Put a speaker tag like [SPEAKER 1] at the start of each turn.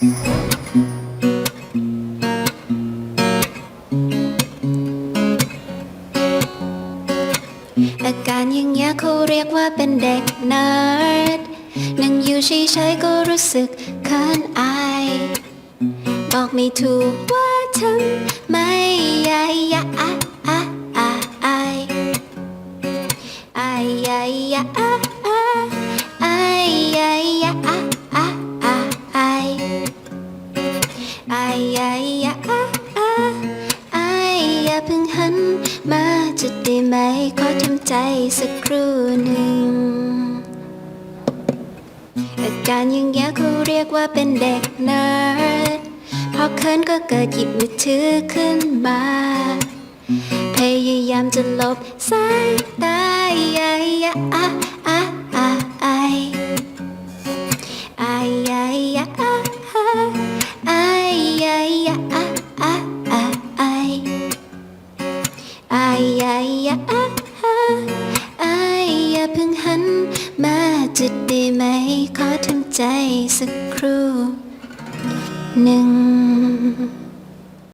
[SPEAKER 1] อาการอย่างเงี้ยเขาเรียกว่าเป็นเด็กเนิร์ดนั่งอยู่เฉยๆก็รู้สึกเขินอาย บอกไม่ถูกว่าทำไม่ยายยะอะอะอะอายอายยายยะอะอะ อายยายยะอะอะอายอย่าเพิ่งหัน มาจะได้ไหมขอทำใจสักครู่หนึ่ง อาการอย่างเงี้ยเขาเรียกว่าเป็นเด็กเนิร์ดพอเขินก็เกิดหยิบมือถือขึ้นมา พยายามจะลบสายตา อายายะอะอายอย่าเพิ่งหัน มาจะได้ไหม ขอทำใจสักครู่หนึ่ง